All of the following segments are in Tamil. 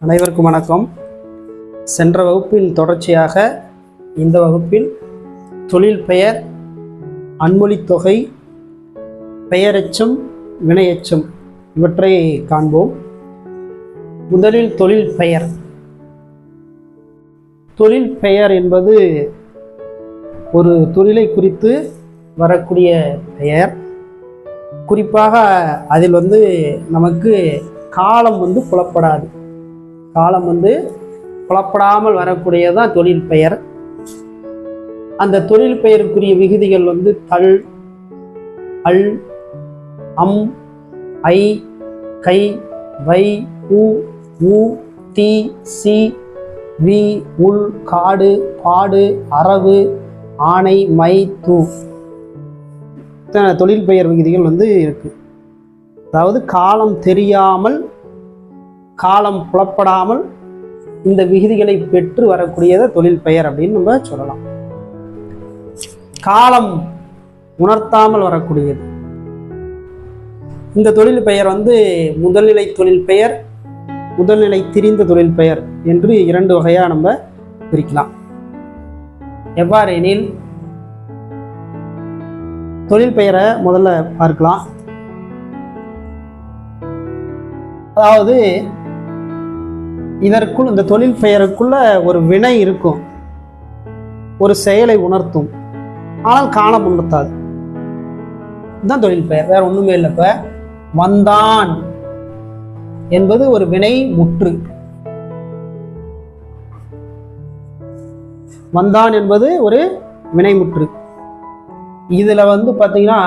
அனைவருக்கும் வணக்கம். சென்ற வகுப்பின் தொடர்ச்சியாக இந்த வகுப்பில் தொழில் பெயர் அன்மொழித்தொகை பெயரெச்சம் வினையெச்சம் இவற்றை காண்போம். முதலில் தொழில் பெயர். தொழில் பெயர் என்பது ஒரு தொழிலை குறித்து வரக்கூடிய பெயர். குறிப்பாக அதில் வந்து நமக்கு காலம் வந்து புலப்படாது. காலம் வந்து புலப்படாமல் வரக்கூடியதான் தொழில் பெயர். அந்த தொழில் பெயருக்குரிய விகுதிகள் வந்து தல் அல் அம் ஐ கை வை உ உ தி சி வி உள் காடு பாடு அரவு ஆணை மை தூ. இத்தனை தொழில் பெயர் விகுதிகள் வந்து இருக்குது அதாவது காலம் தெரியாமல் காலம் புலப்படாமல் இந்த விகுதிகளை பெற்று வரக்கூடியதை தொழில் பெயர் அப்படின்னு நம்ம சொல்லலாம். காலம் உணர்த்தாமல் வரக்கூடியது. இந்த தொழில் பெயர் வந்து முதல்நிலை தொழில் பெயர் முதல்நிலை திரிந்த தொழில் பெயர் என்று இரண்டு வகையாக நம்ம பிரிக்கலாம். எவ்வாறு எனில் தொழில் பெயரை முதல்ல பார்க்கலாம். அதாவது இதற்குள் இந்த தொழில் பெயருக்குள்ள ஒரு வினை இருக்கும். ஒரு செயலை உணர்த்தும். ஆனால் காலம் உணர்த்தாது இதுதான் தொழில் பெயர். வேற ஒண்ணுமே இல்லை இப்ப. வந்தான் என்பது ஒரு வினை முற்று. வந்தான் என்பது ஒரு வினைமுற்று இதுல வந்து பார்த்தீங்கன்னா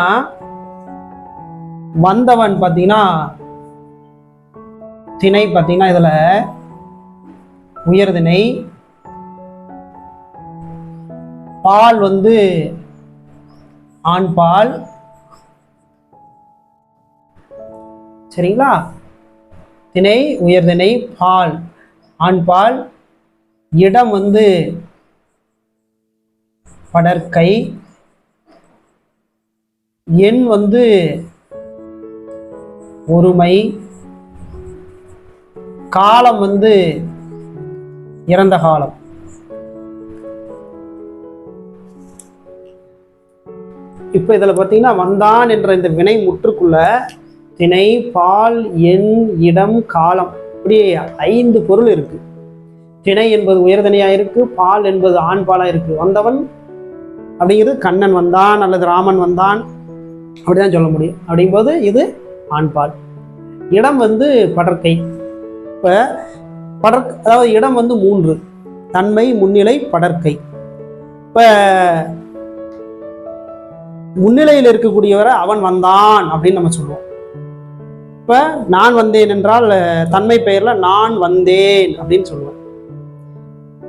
வந்தவன் பார்த்தீங்கன்னா திணை பார்த்தீங்கன்னா இதில் உயர்தினை. பால் வந்து ஆண் பால். சரிங்களா? திணை உயர்திணை பால் ஆண் பால். இடம் வந்து படற்கை. எண் வந்து ஒருமை. காலம் வந்து இறந்த காலம். இப்போ இதில் பார்த்தீங்கன்னா வந்தான் என்ற இந்த வினை முற்றுக்குள்ள திணை பால் எண் இடம் காலம் இப்படியே ஐந்து பொருள் இருக்கு. திணை என்பது உயர்தனையாக இருக்கு பால் என்பது ஆண் பாலாக இருக்கு. வந்தவன் அப்படிங்கிறது கண்ணன் வந்தான் அல்லது ராமன் வந்தான் அப்படிதான் சொல்ல முடியும். அப்படிங்கும்போது இது ஆண் பால் இடம் வந்து படற்கை. இப்போ படற் அதாவது இடம் வந்து மூன்று. தன்மை முன்னிலை படற்கை. இப்போ முன்னிலையில் இருக்கக்கூடியவரை அவன் வந்தான் அப்படின்னு நம்ம சொல்லுவோம். இப்போ நான் வந்தேன் என்றால் தன்மை பெயரில் நான் வந்தேன் அப்படின்னு சொல்லுவேன்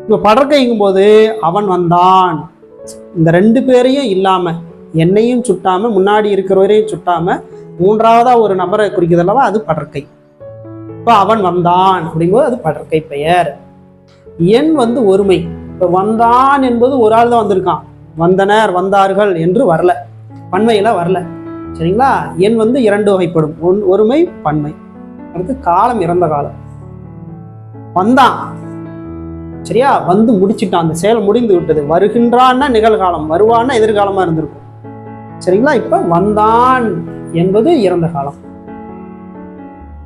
இப்போ படற்கைங்கும் போது அவன் வந்தான். இந்த ரெண்டு பேரையும் இல்லாமல் என்னையும் சுட்டாமல் முன்னாடி இருக்கிறவரையும் சுட்டாமல் மூன்றாவதாக ஒரு நபரை குறிக்கிறது அல்லவா? அது படற்கை. இப்போ அவன் வந்தான் அப்படிங்கும்போது அது படற்கை பெயர். எண் வந்து ஒருமை. இப்போ வந்தான் என்பது ஒரு ஆள் தான் வந்திருக்கான். வந்தனர் வந்தார்கள் என்று வரல. பன்மையில வரல. சரிங்களா? எண் வந்து இரண்டு வகைப்படும். ஒன் ஒருமை பன்மை. அடுத்து காலம் இறந்த காலம். வந்தான். சரியா? வந்து முடிச்சிட்டான். அந்த செயல் முடிந்து விட்டது. வருகின்றான்னா நிகழ்காலம் வருவான்னா எதிர்காலமாக இருந்திருக்கும். சரிங்களா? இப்போ வந்தான் என்பது இறந்த காலம்.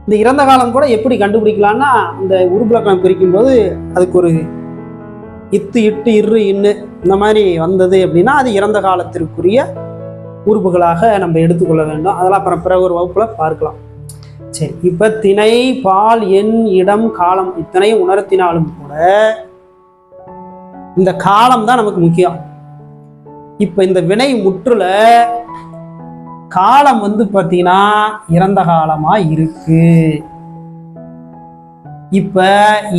இந்த இறந்த காலம் கூட எப்படி கண்டுபிடிக்கலாம்னா இந்த உருப்பிலக்கணம் பிரிக்கும் போது அதுக்கு ஒரு இத்து இட்டு இரு இன்னு இந்த மாதிரி வந்தது அப்படின்னா அது இறந்த காலத்திற்குரிய உறுப்புகளாக நம்ம எடுத்துக்கொள்ள வேண்டும். அதெல்லாம் அப்புறம் பிற ஒரு வகுப்பில் பார்க்கலாம். சரி இப்போ திணை பால் எண் இடம் காலம் இத்தனையும் உணர்த்தினாலும் கூட இந்த காலம் தான் நமக்கு முக்கியம். இப்போ இந்த வினை முற்றுல காலம் வந்து பார்த்தீங்கன்னா இறந்த காலமாக இருக்கு. இப்போ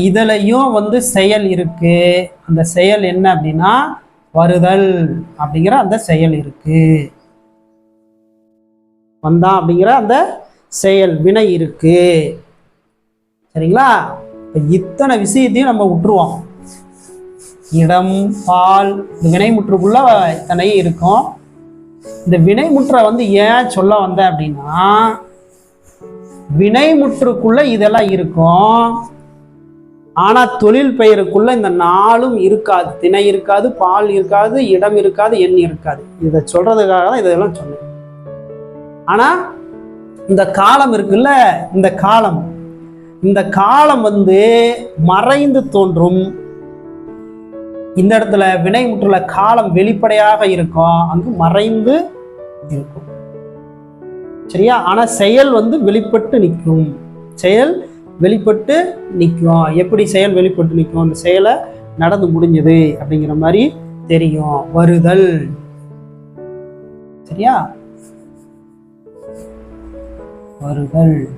இதுலயும் வந்து செயல் இருக்கு. அந்த செயல் என்ன அப்படின்னா வருதல் அப்படிங்கிற அந்த செயல் இருக்கு. வந்தான் அப்படிங்கிற அந்த செயல் வினை இருக்கு. சரிங்களா? இப்போ இத்தனை விஷயத்தையும் நம்ம விட்டுருவோம் இடம் பால் இந்த வினை முற்றுக்குள்ள இத்தனை இருக்கும். இந்த வினைமுற்றை வந்து ஏன் சொல்ல வந்தேன் அப்படின்னா வினைமுற்றுக்குள்ள இதெல்லாம் இருக்கும். ஆனால் தொழில் பெயருக்குள்ள இந்த நாளும் இருக்காது. திணை இருக்காது பால் இருக்காது இடம் இருக்காது எண் இருக்காது. இதை சொல்றதுக்காக தான் இதெல்லாம் சொன்னேன். ஆனால் இந்த காலம் இருக்குல்ல இந்த காலம். இந்த காலம் வந்து மறைந்து தோன்றும் இந்த இடத்துல வினை முற்றுள்ள காலம் வெளிப்படையாக இருக்கும். அங்கு மறைந்து இருக்கும். சரியா? ஆனா செயல் வந்து வெளிப்பட்டு நிற்கும். செயல் வெளிப்பட்டு நிற்கும். எப்படி செயல் வெளிப்பட்டு நிற்கும்? அந்த செயலை நடந்து முடிஞ்சது அப்படிங்கிற மாதிரி தெரியும். வருதல். சரியா? வருதல்.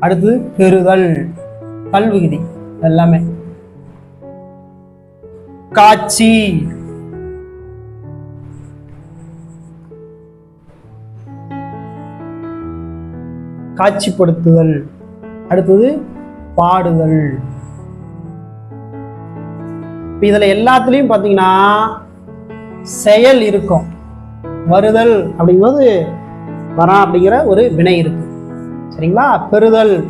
அடுத்து பெறுதல். கல்விகுதி எல்லாமே. காட்சி. காட்சிப்படுத்துதல். அடுத்தது பாடுதல். இப்ப இதுல எல்லாத்துலயும் பாத்தீங்கன்னா செயல் இருக்கும். வருதல் அப்படிங்கும்போது வரான் அப்படிங்கிற ஒரு வினை இருக்கு. சரிங்களா? பெறுதல்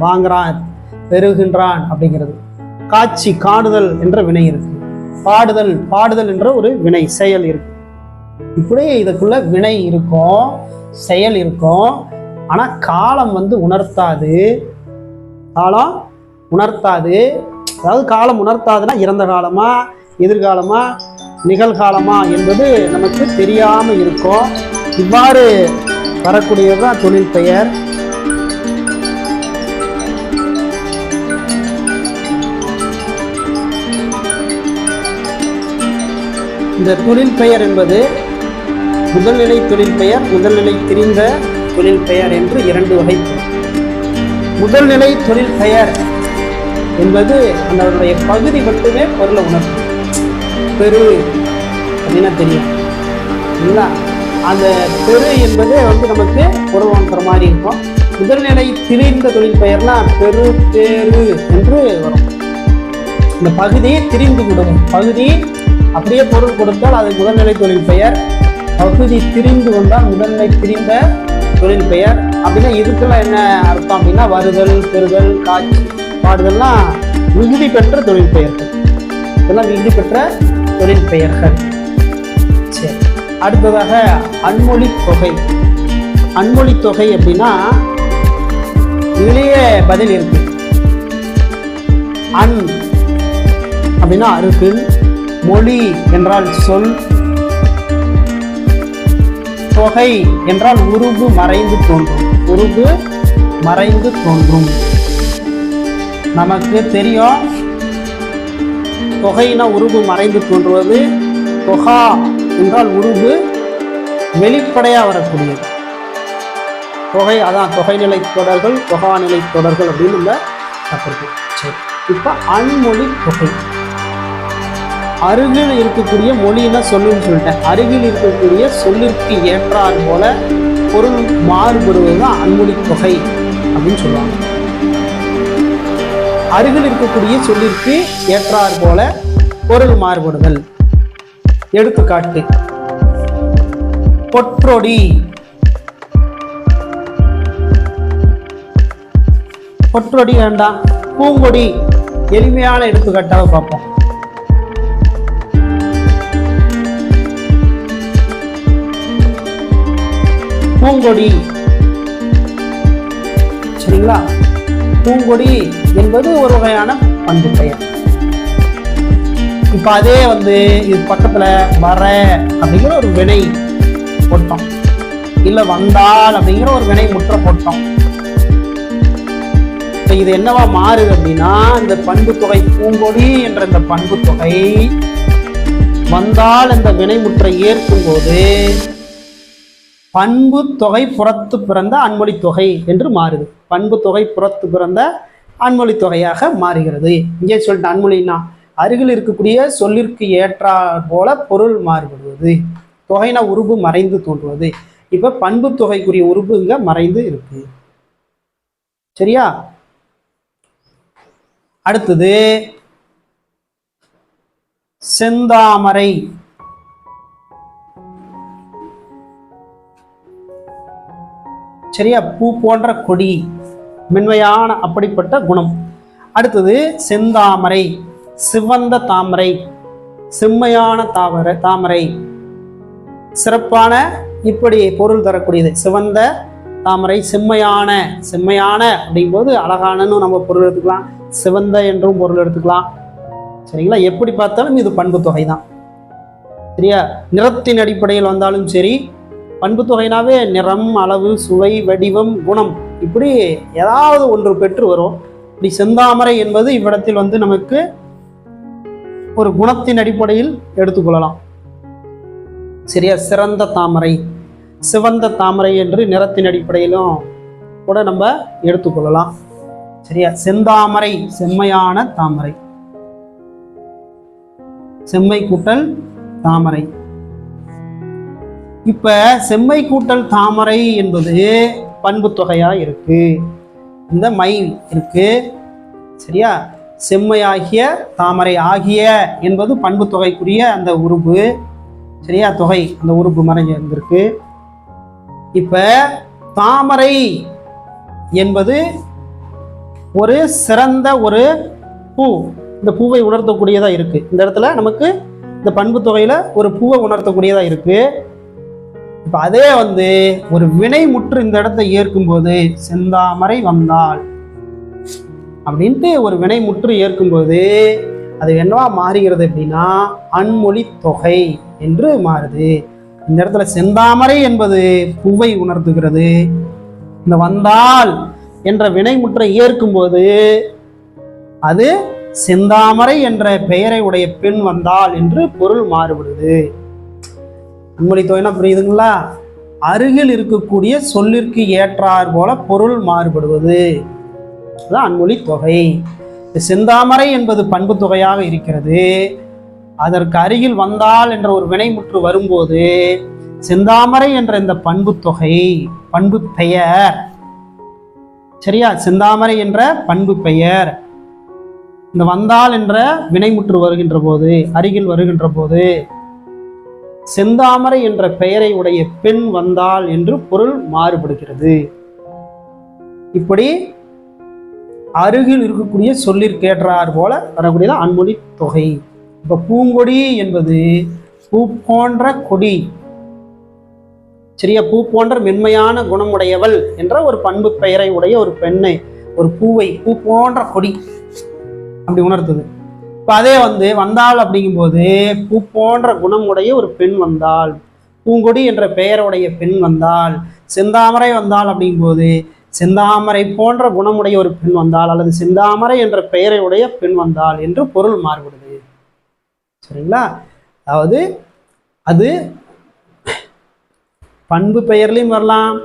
வாங்குறான். பெறுகின்றான் அப்படிங்கிறது. காட்சி காணுதல் என்ற வினை இருக்கு. பாடுதல் பாடுதல் என்ற ஒரு வினை செயல் இருக்கு. இப்படியே இதுக்குள்ள வினை இருக்கும் செயல் இருக்கும் ஆனா காலம் வந்து உணர்த்தாது. காலம் உணர்த்தாது. அதாவது காலம் உணர்த்தாதுன்னா இறந்த காலமா எதிர்காலமா நிகழ்காலமா என்பது நமக்கு தெரியாம இருக்கும் இவ்வாறு வரக்கூடியது தான் தொழில் பெயர். இந்த தொழில் பெயர் என்பது முதல்நிலை தொழில் பெயர் முதல்நிலை தெரிந்த தொழில் பெயர் என்று இரண்டு வகை. முதல்நிலை தொழில் பெயர் என்பது அதனுடைய பகுதி மட்டுமே பொருளை உணர்வு பெரு அப்படின்னா தெரியும். இல்லைங்களா? அந்த பெரு என்பது வந்து நமக்கு பொருள் மாதிரி இருக்கும். முதல்நிலை திரிந்த தொழில் பெயர்னா பெரு பேரு என்று வரும். இந்த பகுதி திரிந்து விடும். பகுதி அப்படியே பொருள் கொடுத்தால் அது முதல்நிலை தொழில் பெயர். பகுதி திரிந்து கொண்டால் முதன்மை திரிந்த தொழில் பெயர். அப்படின்னா இதுக்கெல்லாம் என்ன அர்த்தம் அப்படின்னா வருதல் பெறுதல் காட்சி. பாடுதல்லாம் விகுதி பெற்ற தொழில் பெயர்கள். இதெல்லாம் விகுதி பெற்ற தொழில் பெயர்கள். சரி. அடுத்ததாக அன்மொழி தொகை. அன்மொழி தொகை அப்படின்னா இதுலேயே பதில் இருக்கு. அன் அப்படின்னா அருகில் மொழி என்றால் சொல் தொகை என்றால் உருவு மறைந்து தோன்றும். உருவு மறைந்து தோன்றும். நமக்கு தெரியும் தொகைனா உருவு மறைந்து தோன்றுவது தொகா என்றால் உருவு வெளிப்படையாக வரக்கூடியது. தொகை அதான் தொகைநிலை தொடர்கள் தொகாநிலை தொடர்கள் அப்படின்னு உள்ள கற்றுருக்கு சரி இப்போ அன்மொழி தொகை. அருகில் இருக்கக்கூடிய மொழின்னா சொல்லுன்னு சொல்லிட்டேன். அருகில் இருக்கக்கூடிய சொல்லிற்கு ஏற்றார் போல பொருள் மாறுபடுவது தான் அன்மொழி தொகை அப்படின்னு சொல்லுவாங்க. அருகில் இருக்கக்கூடிய சொல்லிற்கு ஏற்றார் போல பொருள் மாறுபடுதல். எடுத்துக்காட்டு. பொற்றொடி. பொற்றொடி வேண்டாம் பூங்கொடி. எளிமையான எடுத்துக்காட்டாக பார்ப்போம். பூங்கொடி. சரிங்களா? பூங்கொடி என்பது ஒரு வகையான பண்பு பெயர். இப்போ அதே வந்து இது பக்கத்தில் வர அப்படிங்கிற ஒரு வினை போட்டோம் இல்லை வந்தால் அப்படிங்கிற ஒரு வினை முற்ற போட்டோம் இப்போ இது என்னவா மாறுது அப்படின்னா இந்த பண்பு தொகை பூங்கொடி என்ற இந்த பண்பு தொகை வந்தால் இந்த வினைமுற்றை ஏற்கும் போது பண்பு தொகை புறத்து பிறந்த அன்மொழி தொகை என்று மாறுது. பண்பு தொகை புறத்து பிறந்த அன்மொழி தொகையாக மாறுகிறது. இங்கே சொல்லிட்டு அன்மொழினா அருகில் இருக்கக்கூடிய சொல்லிற்கு ஏற்றாற் போல பொருள் மாறுபடுவது. தொகைனா உருபு மறைந்து தோன்றுவது. இப்போ பண்பு தொகைக்குரிய உருபு இங்கே மறைந்து இருக்கு. சரியா? அடுத்தது செந்தாமரை. சரியா? பூ போன்ற கொடி. மென்மையான அப்படிப்பட்ட குணம். அடுத்தது செந்தாமரை. சிவந்த தாமரை. செம்மையான தாமரை தாமரை. சிறப்பான இப்படி பொருள் தரக்கூடியது. சிவந்த தாமரை செம்மையான செம்மையான அப்படிங்கும்போது அழகானன்னு நம்ம பொருள் எடுத்துக்கலாம். சிவந்த என்றும் பொருள் எடுத்துக்கலாம். சரிங்களா? எப்படி பார்த்தாலும் இது பண்பு தொகை தான் சரியா? நிறத்தின் அடிப்படையில் வந்தாலும் சரி பண்பு தொகைனாவே நிறம் அளவு சுவை வடிவம் குணம். இப்படி ஏதாவது ஒன்று பெற்று வரும். இப்படி செந்தாமரை என்பது இவ்விடத்தில் வந்து நமக்கு ஒரு குணத்தின் அடிப்படையில் எடுத்துக்கொள்ளலாம் சரியா? சிறந்த தாமரை. சிவந்த தாமரை என்று நிறத்தின் அடிப்படையிலும் கூட நம்ம எடுத்துக்கொள்ளலாம் சரியா? செந்தாமரை செம்மையான தாமரை. செம்மை கூட்டல் தாமரை. இப்போ செம்மை கூட்டல் தாமரை என்பது பண்பு தொகையாக இருக்கு. இந்த மை இருக்கு. சரியா? செம்மையாகிய தாமரை ஆகிய என்பது பண்பு தொகைக்குரிய அந்த உறுப்பு. சரியா? தொகை அந்த உறுப்பு மறைஞ்சு இருந்திருக்கு தாமரை என்பது ஒரு சிறந்த ஒரு பூ. இந்த பூவை உணர்த்தக்கூடியதாக இருக்குது இந்த இடத்துல நமக்கு இந்த பண்பு தொகையில் ஒரு பூவை உணர்த்தக்கூடியதாக இருக்குது இப்ப அதே வந்து ஒரு வினை முற்று இந்த இடத்தை ஏற்கும்போது செந்தாமரை வந்தாள். அப்படின்ட்டு ஒரு வினை முற்று ஏற்கும்போது அது என்னவா மாறுகிறது அப்படின்னா அன்மொழி தொகை என்று மாறுது. இந்த இடத்துல செந்தாமரை என்பது பூவை உணர்த்துகிறது. இந்த வந்தால் என்ற வினைமுற்றை ஏற்கும்போது அது செந்தாமரை என்ற பெயரை உடைய பெண் வந்தால் என்று பொருள் மாறுபடுது. அன்மொழி தொகைனா புரியுதுங்களா? அருகில் இருக்கக்கூடிய சொல்லிற்கு ஏற்றார் போல பொருள் மாறுபடுவது. அதுதான் அன்மொழி தொகை. இந்த செந்தாமரை என்பது பண்பு தொகையாக இருக்கிறது. அதற்கு அருகில் வந்தால் என்ற ஒரு வினைமுற்று வரும்போது செந்தாமரை என்ற இந்த பண்பு தொகை பண்பு பெயர். சரியா? செந்தாமரை என்ற பண்பு பெயர். இந்த வந்தால் என்ற வினைமுற்று வருகின்ற போது அருகில் வருகின்ற போது செந்தாமரை என்ற பெயரை உடைய பெண் வந்தாள் என்று பொருள் மாறுபடுகிறது. இப்படி அருகில் இருக்கக்கூடிய சொல்லிற்கேற்றார் போல வரக்கூடியது அன்மொழி தொகை. இப்ப பூங்கொடி என்பது பூ போன்ற கொடி. சரியா? பூ போன்ற மென்மையான குணமுடையவள் என்ற ஒரு பண்பு பெயரை உடைய ஒரு பெண்ணை ஒரு பூவை பூ போன்ற கொடி அப்படி உணர்த்துது. இப்போ அதே வந்து வந்தாள் அப்படிங்கும்போது பூ போன்ற குணமுடைய ஒரு பெண் வந்தாள். பூங்கொடி என்ற பெயருடைய பெண் வந்தாள். செந்தாமரை வந்தாள் அப்படிங்கும்போது செந்தாமரை போன்ற குணமுடைய ஒரு பெண் வந்தாள் அல்லது செந்தாமரை என்ற பெயரை உடைய பெண் வந்தாள் என்று பொருள் மாறுபடுது. சரிங்களா? அதாவது அது பண்பு பெயர்லையும் வரலாம்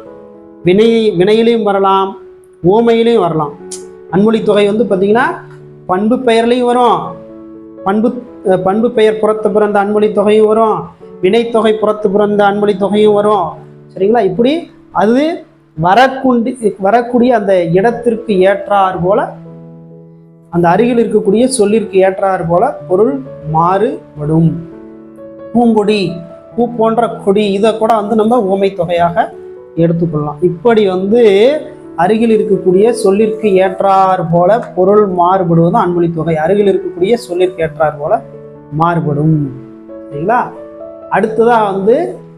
வினை வினையிலையும் வரலாம் ஓமையிலையும் வரலாம். அன்மொழி தொகை வந்து பார்த்தீங்கன்னா பண்பு பெயர்லையும் வரும். பண்பு பண்பு பெயர் புறத்து பிறந்த அன்மொழி தொகையும் வரும். வினைத்தொகை புறத்து பிறந்த அன்மொழி தொகையும் வரும். சரிங்களா? இப்படி அது வரக்குண்டி வரக்கூடிய அந்த இடத்திற்கு ஏற்றார் போல அந்த அருகில் இருக்கக்கூடிய சொல்லிற்கு ஏற்றார் போல பொருள் மாறுபடும். பூங்கொடி பூ போன்ற கொடி இதை கூட வந்து நம்ம ஓமை தொகையாக எடுத்துக்கொள்ளலாம். இப்படி வந்து அருகில் இருக்கக்கூடிய சொல்லிற்கு ஏற்றார் போல பொருள் மாறுபடுவது அன்மொழி தொகை. அருகில் இருக்கக்கூடிய சொல்லிற்கு ஏற்றார் போல மாறுபடும். சரிங்களா? அடுத்ததாக வந்து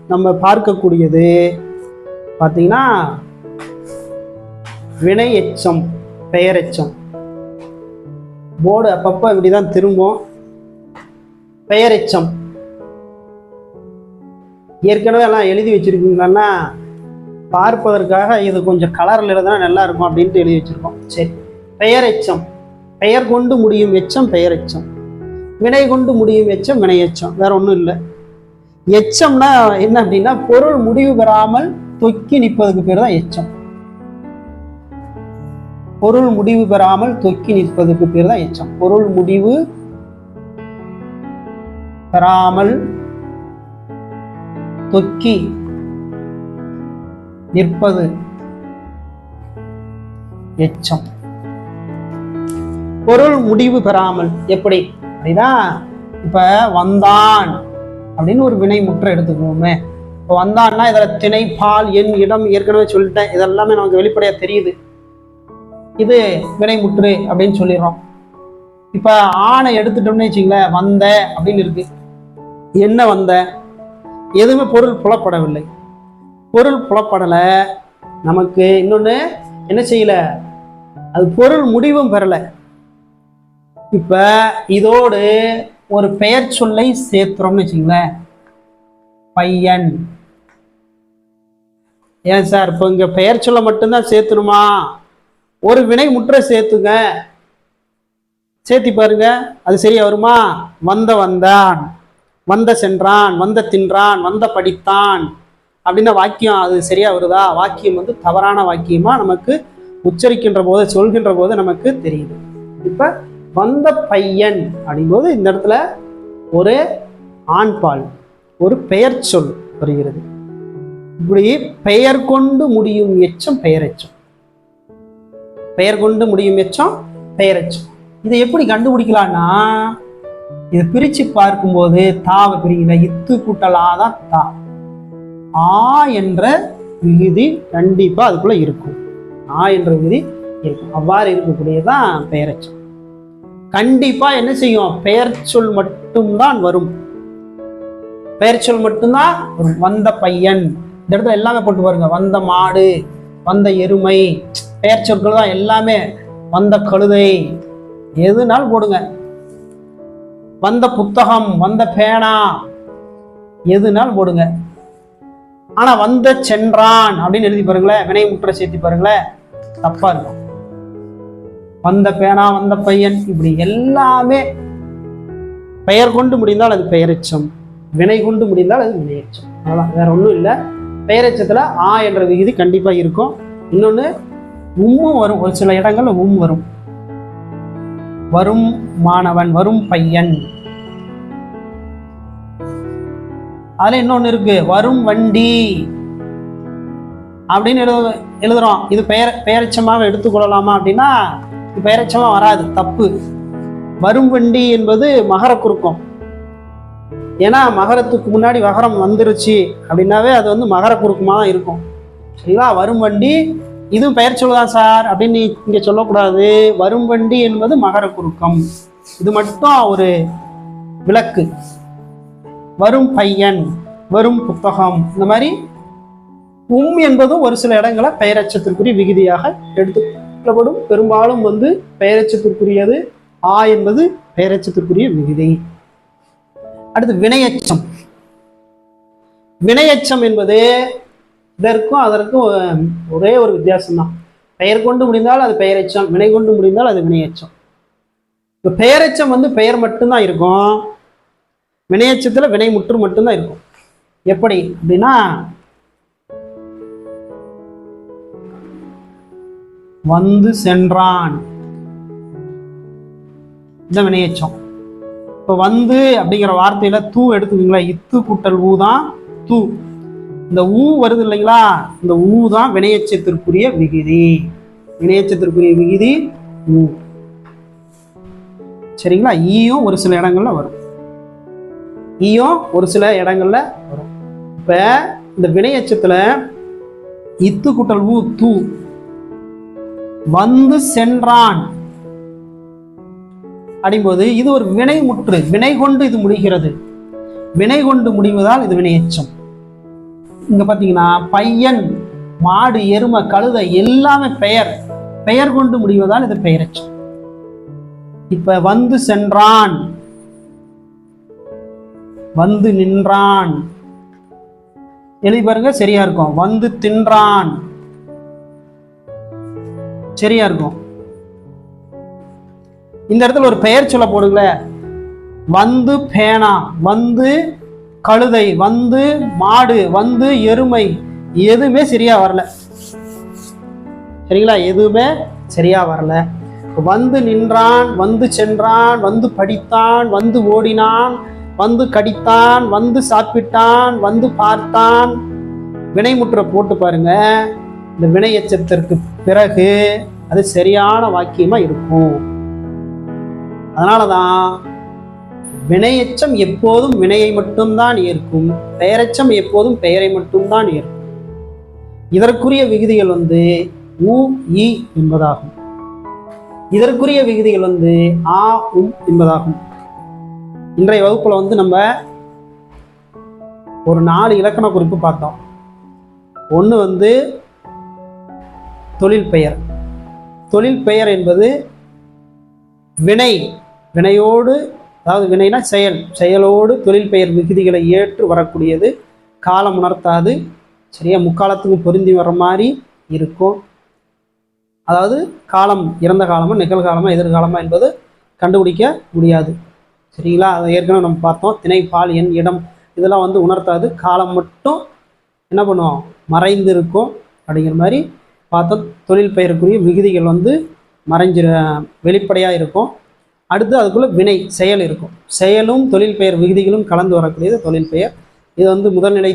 நம்ம பார்க்கக்கூடியது பார்த்தீங்கன்னா வினை எச்சம் பெயரெச்சம். போர்டு அப்பப்போ இப்படிதான் திரும்பும். பெயரெச்சம். ஏற்கனவே எல்லாம் எழுதி வச்சிருக்கீங்கன்னா பார்ப்பதற்காக இது கொஞ்சம் கலரில் இருந்தால் நல்லா இருக்கும் அப்படின்ட்டு எழுதி வச்சுருக்கோம். சரி. பெயரெச்சம் பெயர் கொண்டு முடியும் எச்சம் பெயரெச்சம் வினை கொண்டு முடியும் எச்சம் வினை எச்சம். வேற ஒன்றும் இல்லை. எச்சம்னா என்ன அப்படின்னா பொருள் முடிவு பெறாமல் தொக்கி நிற்பதுக்கு பேர் தான் எச்சம். பொருள் முடிவு பெறாமல் தொக்கி நிற்பதுக்கு பேர் தான் எச்சம். பொருள் முடிவு பெறாமல் தொக்கி நிற்பது எச்சம். பொருள் முடிவு பெறாமல் எப்படி? அப்படின்னா இப்ப வந்தான் அப்படின்னு ஒரு வினை முற்ற எடுத்துக்கோமே இப்போ வந்தான்னா இதில் திணை பால் இடம் ஏற்கனவே சொல்லிட்டேன். இதெல்லாமே நமக்கு வெளிப்படையா தெரியுது. இது வினை முற்று அப்படின்னு சொல்லிடுறோம். இப்போ ஆணை எடுத்துட்டோம்னு வச்சுங்களேன் வந்த அப்படின்னு இருக்கு. என்ன வந்த? எதுவுமே பொருள் புலப்படவில்லை. பொருள் புலப்படலை. நமக்கு இன்னொன்று என்ன செய்யல? அது பொருள் முடிவும் பெறலை. இப்போ இதோடு ஒரு பெயர் சொல்லை சேர்த்துறோம்னு வச்சுங்களேன். பையன். ஏன் சார்? இப்போ இங்கே பெயர் சொல்ல மட்டும்தான் சேர்த்துணுமா? ஒரு வினை முற்ற சேர்த்துங்க. சேர்த்தி பாருங்க. அது சரியா வருமா? வந்த வந்தான். வந்த சென்றான். வந்த தின்றான். வந்த படித்தான். அப்படின்னா வாக்கியம் அது சரியா வருதா? வாக்கியம் வந்து தவறான வாக்கியமா நமக்கு உச்சரிக்கின்ற போது சொல்கின்ற போது நமக்கு தெரியுது. இப்ப வந்த பையன் அப்படிங்கும்போது இந்த இடத்துல ஒரு ஆண்பால் ஒரு பெயர் சொல் வருகிறது. இப்படி பெயர் கொண்டு முடியும் எச்சம் பெயரெச்சம் பெயர் கொண்டு முடியும் எச்சம் பெயரெச்சம் இதை எப்படி கண்டுபிடிக்கலாம்னா இதை பிரித்து பார்க்கும்போது தாவை பிரிக்கல இத்து கூட்டலாதான் தான் தா. ஆ என்ற விகுதி கண்டிப்பாக அதுக்குள்ளே இருக்கும். ஆ என்ற விகுதி இருக்கும். அவ்வாறு இருக்கக்கூடியதான் பெயரெச்சம் கண்டிப்பாக என்ன செய்யும்? பெயர் சொல் மட்டும்தான் வரும். பெயர் சொல் மட்டும்தான் வரும். வந்த பையன். இந்த இடத்துல எல்லாமே போட்டு பாருங்க. வந்த மாடு வந்த எருமை பெயர் சொற்கள் தான் எல்லாமே. வந்த கழுதை எதுனாலும் போடுங்க. வந்த புத்தகம் வந்த பேனா எதுனாலும் போடுங்க. ஆனா வந்த சென்றான் அப்படின்னு எழுதி பாருங்களேன் வினை முற்ற சேர்த்தி பாருங்களேன் தப்பா இருக்கும். வந்த பேனா வந்த பையன் இப்படி எல்லாமே பெயர் கொண்டு முடிந்தால் அது பெயரெச்சம். வினை கொண்டு முடிந்தால் அது வினையச்சம். அதான் வேற ஒன்றும் இல்லை. பெயரெச்சத்தில் ஆ என்ற விகுதி கண்டிப்பாக இருக்கும். இன்னொன்று உம்மும் வரும். ஒரு சில இடங்கள்ல உம் வரும். வரும் மாணவன் வரும் பையன். அதுல இன்னொன்று இருக்கு. வரும் வண்டி. அப்படின்னு எழுது எழுதுறோம். இது பெயர் பெயரட்சமாக எடுத்துக்கொள்ளலாமா அப்படின்னா இது வராது. தப்பு. வரும் வண்டி என்பது மகர குறுக்கம். ஏன்னா மகரத்துக்கு முன்னாடி வகரம் வந்துருச்சு அப்படின்னாவே அது வந்து மகர குறுக்கமாக தான் இருக்கும். சரிங்களா? வரும் வண்டி இதுவும் பெயர் சொல்லுதான் சார் அப்படின்னு நீ இங்கே சொல்லக்கூடாது. வரும் வண்டி என்பது மகர குறுக்கம். இது மட்டும் ஒரு விளக்கு. வரும் பையன் வரும் புத்தகம். இந்த மாதிரி உம் என்பதும் ஒரு சில இடங்களை பெயரச்சத்திற்குரிய விகுதியாக எடுத்துக்கொள்ளப்படும். பெரும்பாலும் வந்து பெயரச்சத்திற்குரியது ஆ என்பது பெயரச்சத்திற்குரிய விகுதி. அடுத்து வினையச்சம். வினையச்சம் என்பது இதற்கும் அதற்கும் ஒரே ஒரு வித்தியாசம் தான் பெயர் கொண்டு முடிந்தால் அது பெயரச்சம் வினை கொண்டு முடிந்தால் அது வினையச்சம். இப்போ பெயரச்சம் வந்து பெயர் மட்டும்தான் இருக்கும். வினையச்சத்தில் வினை முற்று மட்டும்தான் இருக்கும். எப்படி? அப்படின்னா வந்து சென்றான். இந்த வினையச்சம். இப்போ வந்து அப்படிங்கிற வார்த்தையில தூ எடுத்துக்கீங்களா இத்து கூட்டல் ஊ தான் தூ. இந்த ஊ வருது இல்லைங்களா? இந்த ஊ தான் வினையச்சத்திற்குரிய விகுதி. வினையச்சத்திற்குரிய விகுதி ஊ. சரிங்களா? ஈயும் ஒரு சில இடங்கள்ல வரும். ஈயும் ஒரு சில இடங்கள்ல வரும். இப்போ இந்த வினையச்சத்தில் இத்து குட்டல் ஊ தூ. வந்து சென்றான். அப்படிங்கும்போது இது ஒரு வினை முற்று. வினை கொண்டு இது முடிகிறது. வினை கொண்டு முடிவதால் இது வினையச்சம். இங்க பாத்தீங்கன்னா பையன் மாடு எருமை கழுதை எல்லாமே பெயர். பெயர் கொண்டு முடிவதால் இது பெயரச்சம். இப்ப வந்து சென்றான். வந்து நின்றான். எழுதி பாருங்க சரியா இருக்கும். வந்து தின்றான். சரியா இருக்கும். இந்த இடத்துல ஒரு பெயர் சொல்ல போடுங்களேன் வந்து பேனா வந்து கழுதை வந்து மாடு வந்து எருமை. எதுவுமே சரியா வரல. சரிங்களா? எதுவுமே சரியா வரல. வந்து நின்றான் வந்து சென்றான் வந்து படித்தான் வந்து ஓடினான். வந்து கடித்தான் வந்து சாப்பிட்டான் வந்து பார்த்தான். வினைமுற்ற போட்டு பாருங்க. இந்த வினையச்சத்திற்கு பிறகு அது சரியான வாக்கியமா இருக்கும். அதனாலதான் வினையச்சம் எப்போதும் வினையை மட்டும்தான் ஏற்கும். பெயரெச்சம் எப்போதும் பெயரை மட்டும்தான் ஏற்கும். இதற்குரிய விகுதிகள் வந்து உ இ என்பதாகும். இதற்குரிய விகுதிகள் வந்து ஆ உம் என்பதாகும். இன்றைய வகுப்பில் வந்து நம்ம ஒரு நாலு இலக்கண குறிப்பு பார்த்தோம். ஒன்று வந்து தொழில் பெயர். தொழில் பெயர் என்பது வினை வினையோடு அதாவது வினைனா செயல் செயலோடு தொழில் பெயர் விகுதிகளை ஏற்று வரக்கூடியது. காலம் உணர்த்தாது. சரியா? முக்காலத்துக்கும் பொருந்தி வர மாதிரி இருக்கும். அதாவது காலம் இறந்த காலமாக நிகழ்காலமாக எதிர்காலமாக என்பது கண்டுபிடிக்க முடியாது. சரிங்களா? அதை ஏற்கனவே நம்ம பார்த்தோம். திணை பால் எண் இடம். இதெல்லாம் வந்து உணர்த்தாது. காலம் மட்டும் என்ன பண்ணுவோம் மறைந்து இருக்கும் அப்படிங்கிற மாதிரி பார்த்தோம். தொழில் பெயருக்குரிய விகுதிகள் வந்து மறைஞ்சிரு வெளிப்படையாக இருக்கும். அடுத்து அதுக்குள்ளே வினை செயல் இருக்கும். செயலும் தொழில் பெயர் விகுதிகளும் கலந்து வரக்கூடியது தொழில் பெயர். இது வந்து முதல்நிலை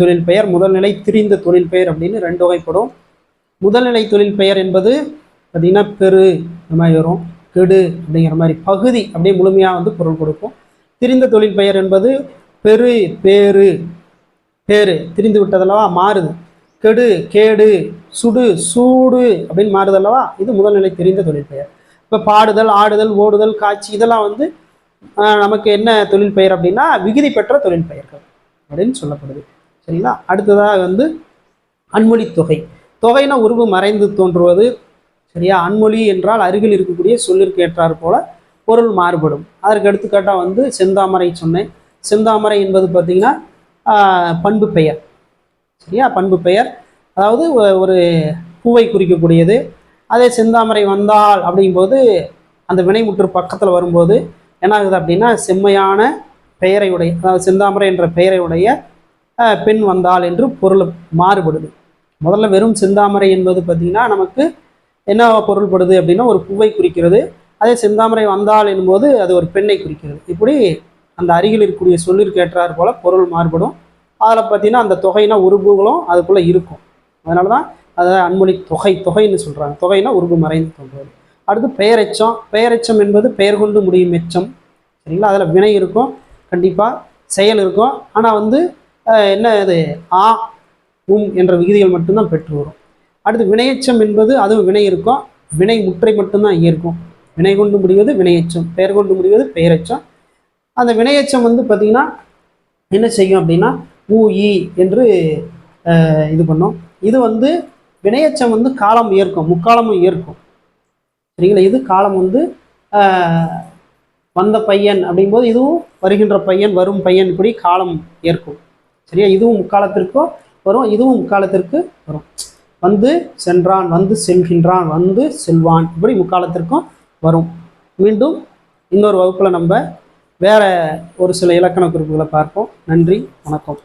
தொழில் பெயர். முதல்நிலை திரிந்த தொழில் பெயர் அப்படின்னு ரெண்டு வகைப்படும். முதல்நிலை தொழில் பெயர் என்பது பார்த்திங்கன்னா பெரு இந்த மாதிரி வரும். கெடு அப்படிங்கிற மாதிரி பகுதி அப்படியே முழுமையாக வந்து பொருள் கொடுக்கும். திரிந்த தொழில் பெயர் என்பது பெரு பேரு பேரு. திரிந்து விட்டதல்லவா? மாறுது. கெடு கேடு சுடு சூடு அப்படின்னு மாறுதல்லவா? இது முதல்நிலை தெரிந்த தொழில் பெயர். இப்போ பாடுதல் ஆடுதல் ஓடுதல் காட்சி இதெல்லாம் வந்து நமக்கு என்ன தொழில் பெயர் அப்படின்னா விகுதி பெற்ற தொழில் பெயர்கள் அப்படின்னு சொல்லப்படுது. சரிங்களா? அடுத்ததாக வந்து அன்மொழி தொகை. தொகைனா உருவு மறைந்து தோன்றுவது சரியா? அன்மொழி என்றால் அருகில் இருக்கக்கூடிய சொல்லிற்கு ஏற்றாறு போல பொருள் மாறுபடும். அதற்கு எடுத்துக்காட்டாக வந்து செந்தாமரை சொன்னேன். செந்தாமரை என்பது பார்த்திங்கன்னா பண்பு பெயர். சரியா? பண்பு பெயர். அதாவது ஒரு பூவை குறிக்கக்கூடியது. அதே செந்தாமரை வந்தால் அப்படிங்கும்போது அந்த வினைமுற்று பக்கத்தில் வரும்போது என்ன ஆகுது அப்படின்னா செம்மையான பெயரை உடைய அதாவது செந்தாமரை என்ற பெயரை உடைய பெண் வந்தால் என்று பொருள் மாறுபடுது. முதல்ல வெறும் செந்தாமரை என்பது பார்த்திங்கன்னா நமக்கு என்ன பொருள்படுது அப்படின்னா ஒரு பூவை குறிக்கிறது. அதே செந்தாமரை வந்தால் என்பது அது ஒரு பெண்ணை குறிக்கிறது. இப்படி அந்த அருகில் இருக்கக்கூடிய சொல்லிற்கு ஏற்றார் போல பொருள் மாறுபடும். அதில் பார்த்தீங்கன்னா அந்த தொகைனா உருபுகளும் அதுக்குள்ளே இருக்கும். அதனால தான் அதை அன்மொழி தொகை தொகைன்னு சொல்கிறாங்க தொகைனா உருபு மறைந்து தோன்றுவது அடுத்து பெயரெச்சம். பெயரெச்சம் என்பது பெயர் கொண்டு முடியும் எச்சம். சரிங்களா? அதில் வினை இருக்கும். கண்டிப்பாக செயல் இருக்கும். ஆனால் வந்து என்ன இது ஆ உம் என்ற விகுதிகள் மட்டும்தான் பெற்று வரும். அடுத்து வினையச்சம் என்பது அதுவும் வினை இருக்கும். வினை முற்றை மட்டும்தான் இருக்கும் வினை கொண்டு முடிவது வினையச்சம் பெயர் கொண்டு முடிவது பெயரச்சம். அந்த வினையச்சம் வந்து பார்த்திங்கன்னா என்ன செய்யும் அப்படின்னா ஊ ஈ என்று இது பண்ணும். இது வந்து வினையச்சம் வந்து காலம் ஏற்கும் முக்காலமும் ஏற்கும். சரிங்களா? இது காலம் வந்து வந்த பையன் அப்படிங்கும்போது இதுவும் வருகின்ற பையன் வரும் பையன் இப்படி காலம் ஏற்கும். சரியா? இதுவும் முக்காலத்திற்கும் வரும் இதுவும் முக்காலத்திற்கு வரும். வந்து சென்றான் வந்து செல்கின்றான் வந்து செல்வான். இப்படி முக்காலத்திற்கும் வரும். மீண்டும் இன்னொரு வகுப்பில் நம்ம வேற ஒரு சில இலக்கண குறிப்புகளை பார்ப்போம். நன்றி வணக்கம்.